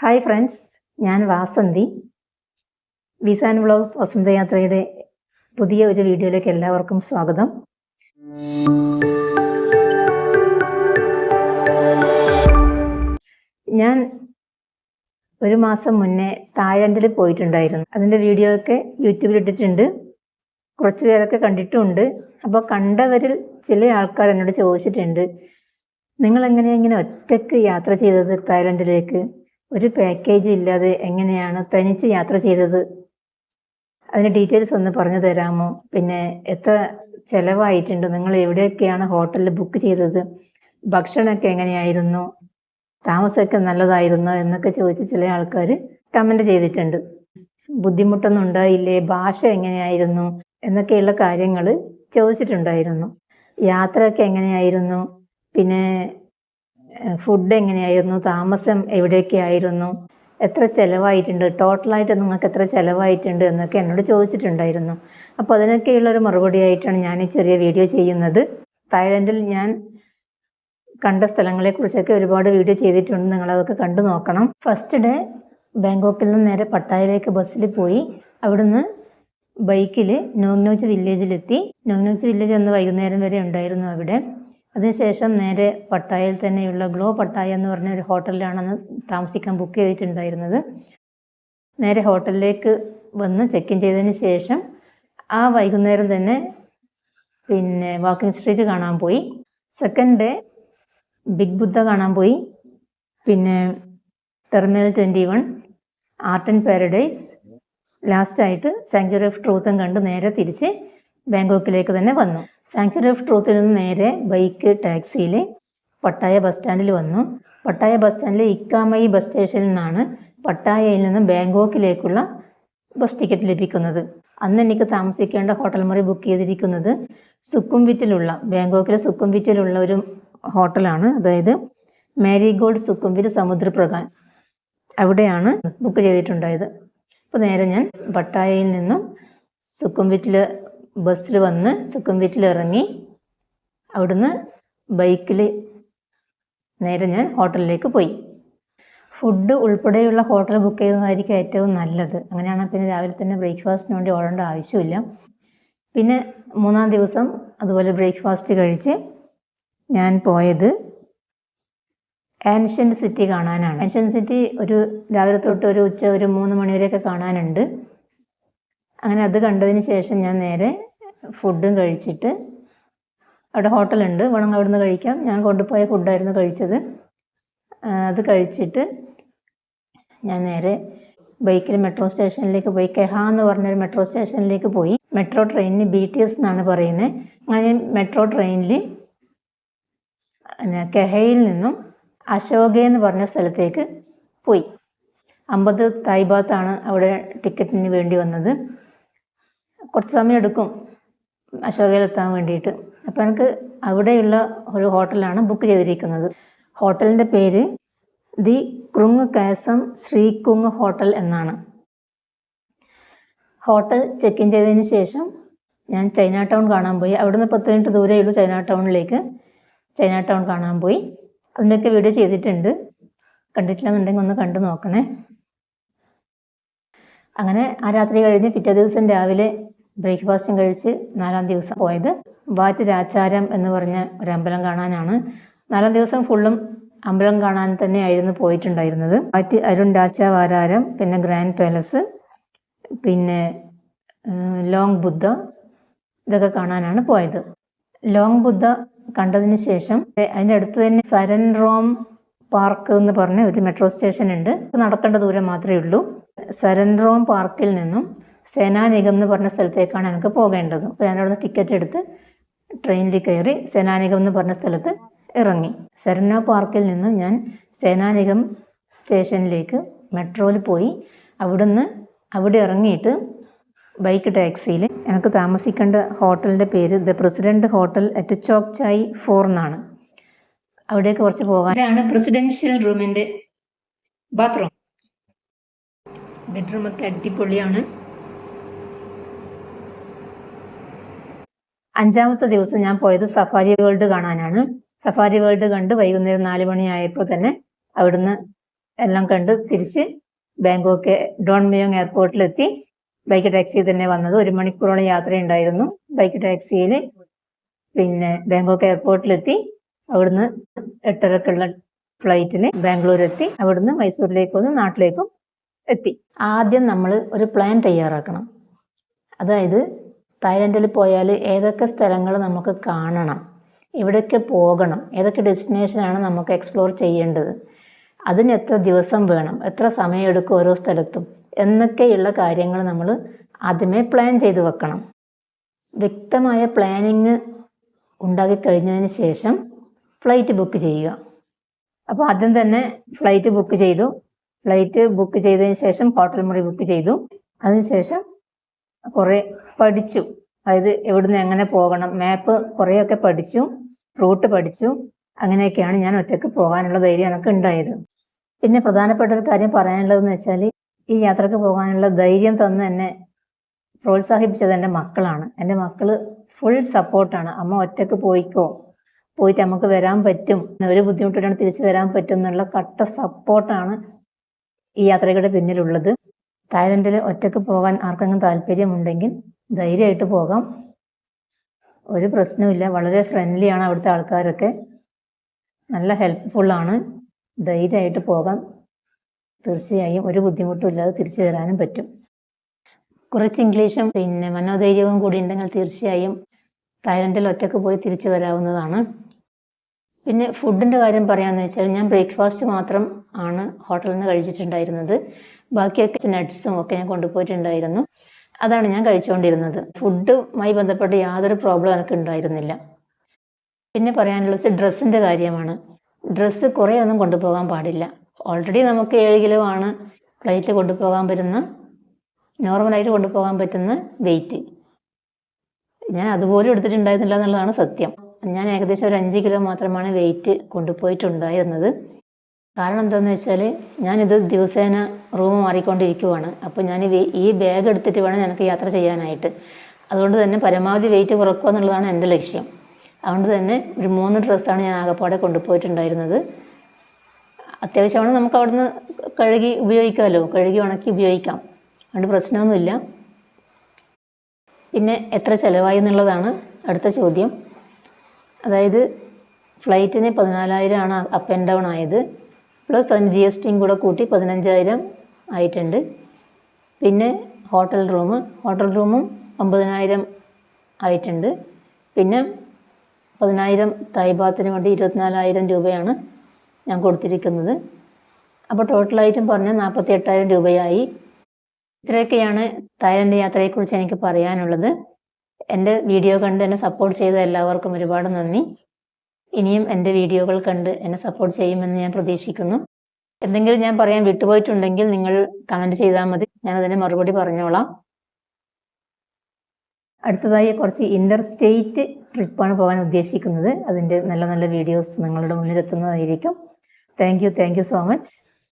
Hi friends ഞാൻ Vasanthi. വിസാൻ vlogs വസന്തയാത്രയുടെ പുതിയ ഒരു വീഡിയോയിലേക്ക് എല്ലാവർക്കും സ്വാഗതം. ഞാൻ ഒരു മാസം മുന്നേ തായ്ലൻഡിൽ പോയിട്ടുണ്ടായിരുന്നു. അതിന്റെ വീഡിയോ ഒക്കെ യൂട്യൂബിൽ ഇട്ടിട്ടുണ്ട്. കുറച്ച് പേരൊക്കെ കണ്ടിട്ടുമുണ്ട് അപ്പോൾ കണ്ടവരിൽ ചില ആൾക്കാർ എന്നോട് ചോദിച്ചിട്ടുണ്ട് നിങ്ങൾ എങ്ങനെയാണ് ഇങ്ങനെ ഒറ്റയ്ക്ക് യാത്ര ചെയ്തത് തായ്ലൻഡിലേക്ക്? ഒരു പാക്കേജ് ഇല്ലാതെ എങ്ങനെയാണ് തനിച്ച് യാത്ര ചെയ്തത്? അതിന് ഡീറ്റെയിൽസ് ഒന്ന് പറഞ്ഞു തരാമോ? പിന്നെ എത്ര ചിലവായിട്ടുണ്ട്? നിങ്ങൾ എവിടെയൊക്കെയാണ് ഹോട്ടലിൽ ബുക്ക് ചെയ്തത്? ഭക്ഷണമൊക്കെ എങ്ങനെയായിരുന്നു? താമസമൊക്കെ നല്ലതായിരുന്നോ? എന്നൊക്കെ ചോദിച്ച് ചില ആൾക്കാർ കമന്റ് ചെയ്തിട്ടുണ്ട്. ബുദ്ധിമുട്ടൊന്നും ഉണ്ടായില്ലേ? ഭാഷ എങ്ങനെയായിരുന്നു? എന്നൊക്കെയുള്ള കാര്യങ്ങൾ ചോദിച്ചിട്ടുണ്ടായിരുന്നു. യാത്രയൊക്കെ എങ്ങനെയായിരുന്നു? പിന്നെ ഫുഡ് എങ്ങനെയായിരുന്നു? താമസം എവിടെയൊക്കെ ആയിരുന്നു എത്ര ചിലവായിട്ടുണ്ട്? ടോട്ടലായിട്ട് നിങ്ങൾക്ക് എത്ര ചിലവായിട്ടുണ്ട് എന്നൊക്കെ എന്നോട് ചോദിച്ചിട്ടുണ്ടായിരുന്നു. അപ്പോൾ അതിനൊക്കെയുള്ള ഒരു മറുപടി ആയിട്ടാണ് ഞാൻ ഈ ചെറിയ വീഡിയോ ചെയ്യുന്നത്. തായ്ലൻഡിൽ ഞാൻ കണ്ട സ്ഥലങ്ങളെക്കുറിച്ചൊക്കെ ഒരുപാട് വീഡിയോ ചെയ്തിട്ടുണ്ട്. നിങ്ങൾ അതൊക്കെ കണ്ടു നോക്കണം. ഫസ്റ്റ് ഡേ ബാങ്കോക്കിൽ നിന്ന് നേരെ പട്ടായയിലേക്ക് ബസ്സിൽ പോയി. അവിടുന്ന് ബൈക്കിൽ നോങ്നോച്ച് വില്ലേജിലെത്തി നോങ്നോച്ച് വില്ലേജ് അന്ന് വൈകുന്നേരം വരെ ഉണ്ടായിരുന്നു അവിടെ. അതിനുശേഷം നേരെ പട്ടായയിൽ തന്നെയുള്ള ഗ്ലോ പട്ടായ എന്ന് പറഞ്ഞ ഒരു ഹോട്ടലിലാണ് അന്ന് താമസിക്കാൻ ബുക്ക് ചെയ്തിട്ടുണ്ടായിരുന്നത്. നേരെ ഹോട്ടലിലേക്ക് വന്ന് ചെക്ക് ഇൻ ചെയ്തതിന് ശേഷം ആ വൈകുന്നേരം തന്നെ പിന്നെ വാക്കിംഗ് സ്ട്രീറ്റ് കാണാൻ പോയി. സെക്കൻഡ് ഡേ ബിഗ് ബുദ്ധ കാണാൻ പോയി. പിന്നെ terminal twenty one art and paradise ലാസ്റ്റായിട്ട് സാങ്ച്വറി ഓഫ് ട്രൂത്തും കണ്ട് നേരെ തിരിച്ച് ബാങ്കോക്കിലേക്ക് തന്നെ വന്നു. സാങ്ച്വറി ഓഫ് ട്രൂത്തിൽ നിന്ന് നേരെ ബൈക്ക് ടാക്സിയിൽ പട്ടായ ബസ് സ്റ്റാൻഡിൽ വന്നു. പട്ടായ ബസ് സ്റ്റാൻഡിലെ ഇക്കാമയി ബസ് സ്റ്റേഷനിൽ നിന്നാണ് പട്ടായയിൽ നിന്ന് ബാങ്കോക്കിലേക്കുള്ള ബസ് ടിക്കറ്റ് ലഭിക്കുന്നത്. അന്ന് എനിക്ക് താമസിക്കേണ്ട ഹോട്ടൽ മുറി ബുക്ക് ചെയ്തിരിക്കുന്നത് സുക്കുംവിറ്റിലുള്ള ബാങ്കോക്കിലെ സുക്കുംവിറ്റിലുള്ള ഒരു ഹോട്ടലാണ് അതായത് മാരിഗോൾഡ് സുക്കുംവിറ്റ് സമുദ്രപ്രകാൻ അവിടെയാണ് ബുക്ക് ചെയ്തിട്ടുണ്ടായത്. അപ്പോൾ നേരെ ഞാൻ പട്ടായയിൽ നിന്നും സുക്കുംവിറ്റിൽ ബസ്സിൽ വന്ന് സുക്കുംവിറ്റിൽ ഇറങ്ങി അവിടുന്ന് ബൈക്കിൽ നേരെ ഞാൻ ഹോട്ടലിലേക്ക് പോയി. ഫുഡ് ഉൾപ്പെടെയുള്ള ഹോട്ടൽ ബുക്ക് ചെയ്യുന്നതായിരിക്കും ഏറ്റവും നല്ലത്. അങ്ങനെയാണ് പിന്നെ രാവിലെ തന്നെ ബ്രേക്ക്ഫാസ്റ്റിന് വേണ്ടി ഓടേണ്ട ആവശ്യമില്ല. പിന്നെ മൂന്നാം ദിവസം അതുപോലെ ബ്രേക്ക്ഫാസ്റ്റ് കഴിച്ച് ഞാൻ പോയത് ആൻഷ്യന്റ് സിറ്റി കാണാനാണ്. ആൻഷ്യന്റ് സിറ്റി ഒരു രാവിലെ തൊട്ട് ഒരു ഉച്ച ഒരു മൂന്ന് മണിവരെയൊക്കെ കാണാനുണ്ട്. അങ്ങനെ അത് കണ്ടതിന് ശേഷം ഞാൻ നേരെ ഫുഡും കഴിച്ചിട്ട് അവിടെ ഹോട്ടലുണ്ട്. വേണമെങ്കിൽ അവിടെ നിന്ന് കഴിക്കാം. ഞാൻ കൊണ്ടുപോയ ഫുഡായിരുന്നു കഴിച്ചത്. അത് കഴിച്ചിട്ട് ഞാൻ നേരെ ബൈക്കിൽ മെട്രോ സ്റ്റേഷനിലേക്ക് പോയി. കെഹ എന്ന് പറഞ്ഞൊരു മെട്രോ സ്റ്റേഷനിലേക്ക് പോയി. മെട്രോ ട്രെയിനിന് ബി ടി എസ് എന്നാണ് പറയുന്നത്. അങ്ങനെ മെട്രോ ട്രെയിനിൽ കെഹയിൽ നിന്നും അശോക എന്ന് പറഞ്ഞ സ്ഥലത്തേക്ക് പോയി. അമ്പത് തായ്ബാത്താണ് അവിടെ ടിക്കറ്റിന് വേണ്ടി വന്നത്. കുറച്ച് സമയം എടുക്കും. അശോകയിലെത്താൻ വേണ്ടിയിട്ട്. അപ്പോൾ എനിക്ക് അവിടെയുള്ള ഒരു ഹോട്ടലാണ് ബുക്ക് ചെയ്തിരിക്കുന്നത്. ഹോട്ടലിന്റെ പേര് the Krung Kasem Srikrung hotel എന്നാണ്. ഹോട്ടൽ ചെക്ക് ഇൻ ചെയ്തതിന് ശേഷം ഞാൻ ചൈന ടൗൺ കാണാൻ പോയി. അവിടുന്ന് പത്ത് മിനിറ്റ് ദൂരെയുള്ളൂ ചൈന ടൗണിലേക്ക്. ചൈന ടൗൺ കാണാൻ പോയി. അതിന്റെയൊക്കെ വീഡിയോ ചെയ്തിട്ടുണ്ട്. കണ്ടിട്ടില്ലെന്നുണ്ടെങ്കിൽ ഒന്ന് കണ്ടു നോക്കണേ. അങ്ങനെ ആ രാത്രി കഴിഞ്ഞ് പിറ്റേ ദിവസം രാവിലെ ബ്രേക്ക്ഫാസ്റ്റും കഴിച്ച് നാലാം ദിവസം പോയത് വാറ്റ് രാചാരം എന്ന് പറഞ്ഞ ഒരു അമ്പലം കാണാനാണ്. നാലാം ദിവസം ഫുള്ളും അമ്പലം കാണാൻ തന്നെയായിരുന്നു പോയിട്ടുണ്ടായിരുന്നത്. വാറ്റ് അരുൺ രാച്ച വാരാരം പിന്നെ ഗ്രാൻഡ് പാലസ് പിന്നെ ലോങ് ബുദ്ധ ഇതൊക്കെ കാണാനാണ് പോയത്. ലോങ് ബുദ്ധ കണ്ടതിന് ശേഷം അതിന്റെ അടുത്ത് തന്നെ സരൻ റോം പാർക്ക് എന്ന് പറഞ്ഞ ഒരു മെട്രോ സ്റ്റേഷൻ ഉണ്ട്. നടക്കേണ്ട ദൂരം മാത്രമേ ഉള്ളൂ. സരൻ റോം പാർക്കിൽ നിന്നും സേനാനികം എന്ന് പറഞ്ഞ സ്ഥലത്തേക്കാണ് എനിക്ക് പോകേണ്ടത്. അപ്പോൾ ഞാനവിടെ ടിക്കറ്റ് എടുത്ത് ട്രെയിനിൽ കയറി സേനാനികം എന്ന് പറഞ്ഞ സ്ഥലത്ത് ഇറങ്ങി. സെറനോ പാർക്കിൽ നിന്നും ഞാൻ സേനാനികം സ്റ്റേഷനിലേക്ക് മെട്രോയിൽ പോയി. അവിടുന്ന് അവിടെ ഇറങ്ങിയിട്ട് ബൈക്ക് ടാക്സിയിൽ എനിക്ക് താമസിക്കേണ്ട ഹോട്ടലിന്റെ പേര് the President hotel at Chok Chai four എന്നാണ്. അവിടേക്ക് കുറച്ച് പോകാൻ ഇതാണ് പ്രസിഡൻഷ്യൽ റൂമിന്റെ ബാത്റൂം. ബെഡ്റൂമൊക്കെ അടിപൊളിയാണ്. അഞ്ചാമത്തെ ദിവസം ഞാൻ പോയത് സഫാരി വേൾഡ് കാണാനാണ്. സഫാരി വേൾഡ് കണ്ട് വൈകുന്നേരം നാല് മണിയായപ്പോൾ തന്നെ അവിടുന്ന് എല്ലാം കണ്ട് തിരിച്ച് ബാങ്കോക്ക് ഡോൺ മിയോങ് എയർപോർട്ടിലെത്തി. ബൈക്ക് ടാക്സി തന്നെ വന്നത്. ഒരു മണിക്കൂറോളം യാത്ര ഉണ്ടായിരുന്നു ബൈക്ക് ടാക്സിയിൽ പിന്നെ ബാങ്കോക്ക് എയർപോർട്ടിലെത്തി. അവിടുന്ന് എട്ടരക്കുള്ള ഫ്ലൈറ്റിന് ബാംഗ്ലൂർ എത്തി അവിടുന്ന് മൈസൂരിലേക്ക് വന്ന് നാട്ടിലേക്കും എത്തി. ആദ്യം നമ്മൾ ഒരു പ്ലാൻ തയ്യാറാക്കണം. അതായത് തായ്ലൻഡിൽ പോയാൽ ഏതൊക്കെ സ്ഥലങ്ങൾ നമുക്ക് കാണണം? എവിടെയൊക്കെ പോകണം? ഏതൊക്കെ ഡെസ്റ്റിനേഷനാണ് നമുക്ക് എക്സ്പ്ലോർ ചെയ്യേണ്ടത്? അതിന് എത്ര ദിവസം വേണം? എത്ര സമയമെടുക്കും ഓരോ സ്ഥലത്തും? എന്നൊക്കെയുള്ള കാര്യങ്ങൾ നമ്മൾ ആദ്യമേ പ്ലാൻ ചെയ്ത് വെക്കണം. വ്യക്തമായ പ്ലാനിങ് ഉണ്ടാക്കി കഴിഞ്ഞതിന് ശേഷം ഫ്ലൈറ്റ് ബുക്ക് ചെയ്യുക. അപ്പോൾ ആദ്യം തന്നെ ഫ്ലൈറ്റ് ബുക്ക് ചെയ്തു. ഫ്ലൈറ്റ് ബുക്ക് ചെയ്തതിന് ശേഷം ഹോട്ടൽ മുറി ബുക്ക് ചെയ്തു. അതിനുശേഷം കുറേ പഠിച്ചു. അതായത് എവിടുന്ന് എങ്ങനെ പോകണം. മാപ്പ് കുറേയൊക്കെ പഠിച്ചു. റൂട്ട് പഠിച്ചു. അങ്ങനെയൊക്കെയാണ് ഞാൻ ഒറ്റയ്ക്ക് പോകാനുള്ള ധൈര്യം എനിക്ക് ഉണ്ടായത്. പിന്നെ പ്രധാനപ്പെട്ട ഒരു കാര്യം പറയാനുള്ളതെന്ന് വെച്ചാൽ ഈ യാത്രയ്ക്ക് പോകാനുള്ള ധൈര്യം തന്ന് എന്നെ പ്രോത്സാഹിപ്പിച്ചത് എന്റെ മക്കളാണ്. എന്റെ മക്കൾ ഫുൾ സപ്പോർട്ടാണ് അമ്മ ഒറ്റയ്ക്ക് പോയിക്കോ? പോയിട്ട് നമുക്ക് വരാൻ പറ്റും. ഒരു ബുദ്ധിമുട്ടിലാണ് തിരിച്ചു വരാൻ പറ്റും എന്നുള്ള കട്ട സപ്പോർട്ടാണ് ഈ യാത്രയുടെ പിന്നിലുള്ളത്. തായ്ലൻഡിൽ ഒറ്റയ്ക്ക് പോകാൻ ആർക്കെങ്കിലും താല്പര്യമുണ്ടെങ്കിൽ ധൈര്യമായിട്ട് പോകാം. ഒരു പ്രശ്നവുമില്ല. വളരെ ഫ്രണ്ട്ലി ആണ് അവിടുത്തെ ആൾക്കാരൊക്കെ. നല്ല ഹെൽപ്ഫുള്ളാണ് ധൈര്യമായിട്ട് പോകാം. തീർച്ചയായും ഒരു ബുദ്ധിമുട്ടും ഇല്ലാതെ തിരിച്ചു വരാനും പറ്റും. കുറച്ച് ഇംഗ്ലീഷും പിന്നെ മനോധൈര്യവും കൂടി ഉണ്ടെങ്കിൽ തീർച്ചയായും തായ്ലൻഡിൽ ഒറ്റയ്ക്ക് പോയി തിരിച്ചു വരാവുന്നതാണ്. പിന്നെ ഫുഡിന്റെ കാര്യം പറയാമെന്ന് വെച്ചാൽ ഞാൻ ബ്രേക്ക്ഫാസ്റ്റ് മാത്രം ആണ് ഹോട്ടലിൽ നിന്ന് കഴിച്ചിട്ടുണ്ടായിരുന്നത്. ബാക്കിയൊക്കെ നട്ട്സും ഒക്കെ ഞാൻ കൊണ്ടുപോയിട്ടുണ്ടായിരുന്നു. അതാണ് ഞാൻ കഴിച്ചുകൊണ്ടിരുന്നത്. ഫുഡുമായി ബന്ധപ്പെട്ട് യാതൊരു പ്രോബ്ലം എനിക്ക് ഉണ്ടായിരുന്നില്ല. പിന്നെ പറയാനുള്ളത് ഡ്രസ്സിന്റെ കാര്യമാണ്. ഡ്രസ്സ് കുറേ ഒന്നും കൊണ്ടുപോകാൻ പാടില്ല. ഓൾറെഡി നമുക്ക് ഏഴ് കിലോ ആണ് ഫ്ലൈറ്റിൽ കൊണ്ടുപോകാൻ പറ്റുന്ന നോർമലായിട്ട് കൊണ്ടുപോകാൻ പറ്റുന്ന വെയിറ്റ് ഞാൻ അതുപോലും എടുത്തിട്ടുണ്ടായിരുന്നില്ല എന്നുള്ളതാണ് സത്യം. ഞാൻ ഏകദേശം ഒരു അഞ്ച് കിലോ മാത്രമാണ് വെയിറ്റ് കൊണ്ടുപോയിട്ടുണ്ടായിരുന്നത്. കാരണം എന്താണെന്ന് വെച്ചാൽ ഞാനിത് ദിവസേന റൂം മാറിക്കൊണ്ടിരിക്കുവാണ്. അപ്പോൾ ഞാൻ ഈ- ബാഗ് എടുത്തിട്ട് വേണം എനിക്ക് യാത്ര ചെയ്യാനായിട്ട്. അതുകൊണ്ട് തന്നെ പരമാവധി വെയിറ്റ് കുറക്കുക എന്നുള്ളതാണ് എന്റെ ലക്ഷ്യം. അതുകൊണ്ട് തന്നെ ഒരു മൂന്ന് ഡ്രസ്സാണ് ഞാൻ ആകെപ്പാടെ കൊണ്ടുപോയിട്ടുണ്ടായിരുന്നത്. അത്യാവശ്യമാണ് നമുക്ക് അവിടുന്ന് കഴുകി ഉപയോഗിക്കാമല്ലോ കഴുകി ഉണക്കി ഉപയോഗിക്കാം. അതുകൊണ്ട് പ്രശ്നമൊന്നുമില്ല. പിന്നെ എത്ര ചിലവായി എന്നുള്ളതാണ് അടുത്ത ചോദ്യം. അതായത് ഫ്ലൈറ്റിന് പതിനാലായിരമാണ് അപ്പ് ആൻഡ് ഡൗൺ ആയത്. പ്ലസ് അതിന് ജി എസ് ടിയും കൂടെ കൂട്ടി പതിനഞ്ചായിരം ആയിട്ടുണ്ട്. പിന്നെ ഹോട്ടൽ റൂം ഹോട്ടൽ റൂമും ഒമ്പതിനായിരം ആയിട്ടുണ്ട്. പിന്നെ പതിനായിരം തായ്ബാത്തിന് വേണ്ടി ഇരുപത്തിനാലായിരം രൂപയാണ് ഞാൻ കൊടുത്തിരിക്കുന്നത്. അപ്പോൾ ടോട്ടലായിട്ടും പറഞ്ഞാൽ നാൽപ്പത്തി എട്ടായിരം രൂപയായി. ഇത്രയൊക്കെയാണ് തായ്ലൻഡ് യാത്രയെക്കുറിച്ച് എനിക്ക് പറയാനുള്ളത്. എന്റെ വീഡിയോ കണ്ട് എന്നെ സപ്പോർട്ട് ചെയ്ത എല്ലാവർക്കും ഒരുപാട് നന്ദി. ഇനിയും എന്റെ വീഡിയോകൾ കണ്ട് എന്നെ സപ്പോർട്ട് ചെയ്യുമെന്ന് ഞാൻ പ്രതീക്ഷിക്കുന്നു. എന്തെങ്കിലും ഞാൻ പറയാൻ വിട്ടുപോയിട്ടുണ്ടെങ്കിൽ നിങ്ങൾ കമന്റ് ചെയ്താൽ മതി. ഞാൻ അതിനെ മറുപടി പറഞ്ഞോളാം. അടുത്തതായി കുറച്ച് ഇന്റർ സ്റ്റേറ്റ് ട്രിപ്പാണ് പോകാൻ ഉദ്ദേശിക്കുന്നത്. അതിന്റെ നല്ല നല്ല വീഡിയോസ് നിങ്ങളുടെ മുന്നിലെത്തുന്നതായിരിക്കും. Thank you thank you so much